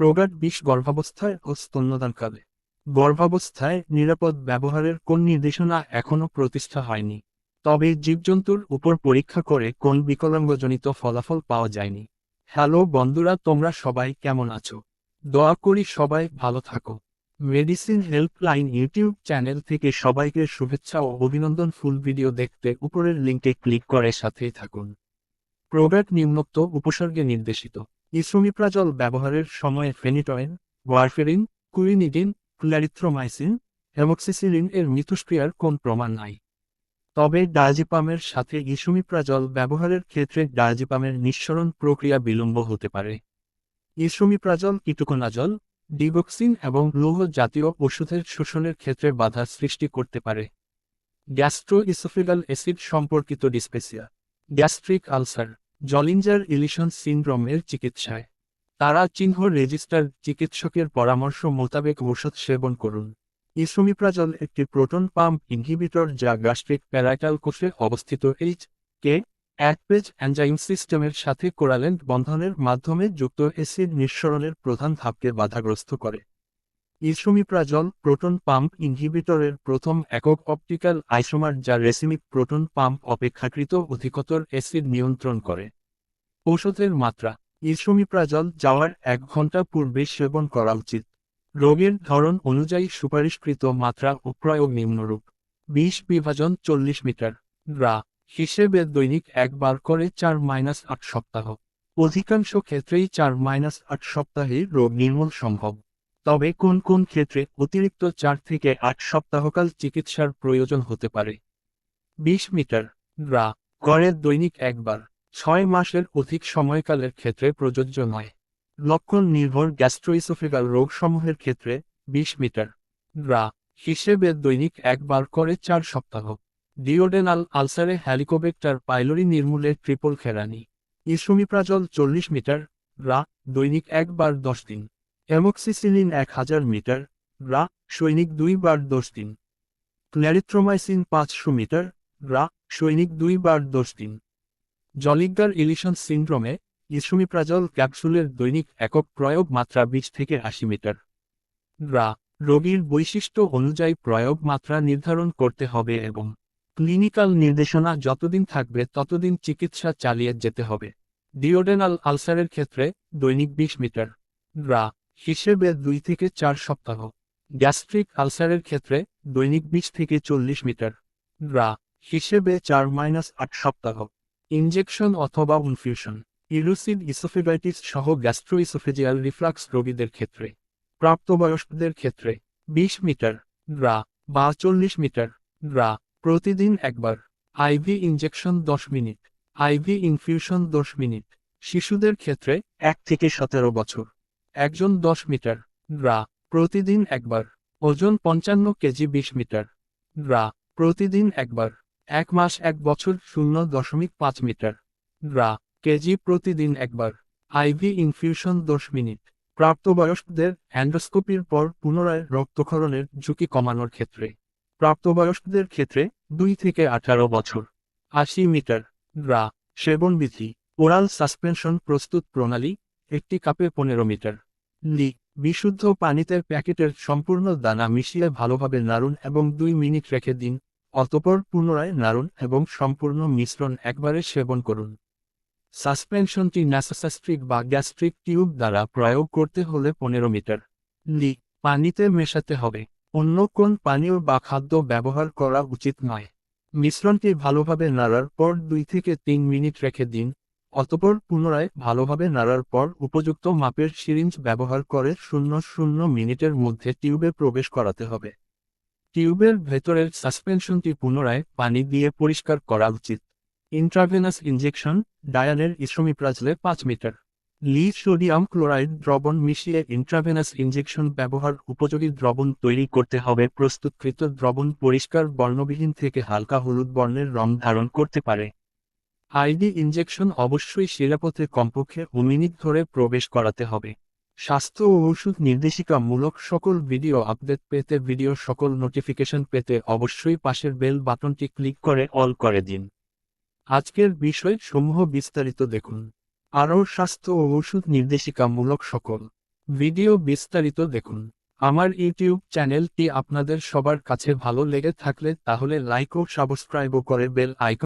প্রোগাট বিষ গর্ভাবস্থায় ও স্তন্যদানকালে। গর্ভাবস্থায় নিরাপদ ব্যবহারের কোন নির্দেশনা এখনও প্রতিষ্ঠা হয়নি। তবে জীবজন্তুর উপর পরীক্ষা করে কোন বিকলাঙ্গজনিত ফলাফল পাওয়া যায়নি। হ্যালো বন্ধুরা, তোমরা সবাই কেমন আছো? দোয়া করি সবাই ভালো থাকো। মেডিসিন হেল্পলাইন ইউটিউব চ্যানেল থেকে সবাইকে শুভেচ্ছা ও অভিনন্দন। ফুল ভিডিও দেখতে উপরের লিঙ্কে ক্লিক করে সাথেই থাকুন। প্রোগ্রাট নিম্নোক্ত উপসর্গে নির্দেশিত। ইসোমিপ্রাজল ব্যবহারের সময়ে phenytoin warfarin, quinidine clarithromycin amoxicillin এর মিথস্ক্রিয়ার কোন প্রমাণ নাই। তবে ডায়াজিপামের সাথে ইসোমিপ্রাজল ব্যবহারের ক্ষেত্রে ডায়াজিপামের নিঃসরণ প্রক্রিয়া বিলম্ব হতে পারে। ইসোমিপ্রাজল কিটোকোনাজল ডিবক্সিন এবং লৌহ জাতীয় ওষুধের শোষণের ক্ষেত্রে বাধা সৃষ্টি করতে পারে। গ্যাস্ট্রো ইসোফিগাল অ্যাসিড সম্পর্কিত dyspepsia, gastric ulcer. Zollinger Ellison সিনড্রোমের চিকিৎসায়। তারা চিহ্ন রেজিস্টার চিকিৎসকের পরামর্শ মোতাবেক ঔষধ সেবন করুন। ইসোমিপ্রাজল একটি প্রোটন পাম্প ইনহিবিটর যা গ্যাস্ট্রিক প্যারাইটাল কোষে অবস্থিত এইচ কে এক পেজ অ্যানজাইম সিস্টেমের সাথে কোরালেন্ট বন্ধনের মাধ্যমে যুক্ত অ্যাসিড নিঃসরণের প্রধান ধাপকে বাধাগ্রস্ত করে। ইসোমিপ্রাজল প্রোটন পাম্প ইনহিবিটরের প্রথম একক অপটিক্যাল আইসোমার যা রেসিমিক প্রোটন পাম্প অপেক্ষাকৃত অধিকতর অ্যাসিড নিয়ন্ত্রণ করে। ঔষধের মাত্রা। ইসোমিপ্রাজল যাওয়ার এক ঘণ্টা পূর্বে সেবন করা উচিত। রোগের ধরন অনুযায়ী সুপারিশকৃত মাত্রা ও প্রয়োগ নিম্নরূপ। বিশ বিভাজন চল্লিশ মিটার। গ্রা। হিসেবে দৈনিক একবার করে চার মাইনাস আট সপ্তাহ। অধিকাংশ ক্ষেত্রেই চার মাইনাস আট সপ্তাহে রোগ নির্মূল সম্ভব। তবে কোন কোন ক্ষেত্রে অতিরিক্ত চার থেকে আট সপ্তাহকাল চিকিৎসার প্রয়োজন হতে পারে? বিশ মিটার গ্রা গড়ের দৈনিক একবার, ছয় মাসের অধিক সময়কালের ক্ষেত্রে প্রযোজ্য নয়। লক্ষণ নির্ভর গ্যাস্ট্রোইসোফিগাল রোগসমূহের ক্ষেত্রে বিশ মিটার গ্রা হিসেবে দৈনিক একবার করে চার সপ্তাহ। ডিওডেনাল আলসারে হ্যালিকোবেক্টার পাইলোরি নির্মূলের ট্রিপল খেরানি। ইসোমিপ্রাজল চল্লিশ মিটার রা দৈনিক একবার দশ দিন। অ্যামোক্সিসিলিন এক হাজার মিটার, রা, সৈনিক দুইবার দশ দিন। ক্ল্যারিথ্রোমাইসিন পাঁচশো মিটার, রা, সৈনিক দুইবার দশ দিন। জলিগার ইলিশন সিন্ড্রোমে ইসোমিপ্রাজল ক্যাপসুলের দৈনিক একক প্রয়োগ মাত্রা বিশ থেকে আশি মিটার। রা, রোগীর বৈশিষ্ট্য অনুযায়ী প্রয়োগ মাত্রা নির্ধারণ করতে হবে এবং ক্লিনিক্যাল নির্দেশনা যতদিন থাকবে ততদিন চিকিৎসা চালিয়ে যেতে হবে। ডিওডেনাল আলসারের ক্ষেত্রে দৈনিক বিশ মিটার। রা হিসেবে দুই থেকে চার সপ্তাহ। গ্যাস্ট্রিক আলসারের ক্ষেত্রে দৈনিক বিশ থেকে চল্লিশ মিটার। রা হিসেবে চার মাইনাস আট সপ্তাহ। ইনজেকশন অথবা ইনফিউশন। ইলুসিড ইসোফিগাইটিস সহ গ্যাস্ট্রোইসোফেজিয়াল রিফ্লাক্স রোগীদের ক্ষেত্রে। প্রাপ্তবয়স্কদের ক্ষেত্রে বিশ মিটার। রা বা চল্লিশ মিটার। রা প্রতিদিন একবার। আইভি ইনজেকশন দশ মিনিট। আইভি ইনফিউশন দশ মিনিট। শিশুদের ক্ষেত্রে এক থেকে সতেরো বছর। একজন দশ মিটার। রা প্রতিদিন একবার। ওজন পঞ্চান্ন কেজি বিশ মিটার। রা প্রতিদিন একবার। এক মাস, এক বছর, শূন্য দশমিক পাঁচ মিটার। রা কেজি প্রতিদিন একবার। আইভি ইনফিউশন দশ মিনিট। প্রাপ্তবয়স্কদের অ্যান্ডোস্কোপির পর পুনরায় রক্তক্ষরণের ঝুঁকি কমানোর ক্ষেত্রে। প্রাপ্তবয়স্কদের ক্ষেত্রে দুই থেকে আঠারো বছর। আশি মিটার। রা সেবনবিধি। ওরাল সাসপেনশন প্রস্তুত প্রণালী একটি কাপে পনেরো মিটার। লি বিশুদ্ধ পানিতে প্যাকেটের সম্পূর্ণ দানা মিশিয়ে ভালোভাবে নাড়ুন এবং দুই মিনিট রেখে দিন, অতপর পুনরায় নাড়ুন এবং সম্পূর্ণ মিশ্রণ একবারে সেবন করুন। সাসপেনশনটি ন্যাসাসাস্ট্রিক বা গ্যাস্ট্রিক টিউব দ্বারা প্রয়োগ করতে হলে পনেরো মিটার। লি পানিতে মেশাতে হবে। অন্য কোন পানীয় বা খাদ্য ব্যবহার করা উচিত নয়। মিশ্রণটি ভালোভাবে নাড়ার পর দুই থেকে তিন মিনিট রেখে দিন অতপর পুনরায় ভালোভাবে নাড়ার পর উপযুক্ত মাপের সিরিঞ্জ ব্যবহার করে শূন্য শূন্য মিনিটের মধ্যে টিউবে প্রবেশ করাতে হবে। টিউবের ভেতরের সাসপেনশনটি পুনরায় পানি দিয়ে পরিষ্কার করা উচিত। ইন্ট্রাভেনাস ইঞ্জেকশন ডায়ানের ইসোমিপ্রাজলে পাঁচ মিটার। লি সোডিয়াম ক্লোরাইড দ্রবণ মিশিয়ে ইন্ট্রাভেনাস ইঞ্জেকশন ব্যবহার উপযোগী দ্রবণ তৈরি করতে হবে। প্রস্তুতকৃত দ্রবণ পরিষ্কার বর্ণবিহীন থেকে হালকা হলুদ বর্ণের রং ধারণ করতে পারে। আইডি ইনজেকশন অবশ্যই শিরাপথে কমপক্ষে মিনিট ধরে প্রবেশ করাতে হবে। স্বাস্থ্য ও ওষুধ নির্দেশিকামূলক সকল ভিডিও আপডেট পেতে ভিডিও সকল নোটিফিকেশন পেতে অবশ্যই পাশের বেল বাটনটি ক্লিক করে অল করে দিন। আজকের বিষয় সমূহ বিস্তারিত দেখুন। আরও স্বাস্থ্য ও ওষুধ নির্দেশিকামূলক সকল ভিডিও বিস্তারিত দেখুন। আমার ইউটিউব চ্যানেলটি আপনাদের সবার কাছে ভালো লেগে থাকলে তাহলে লাইক ও সাবস্ক্রাইবও করে বেল আইকন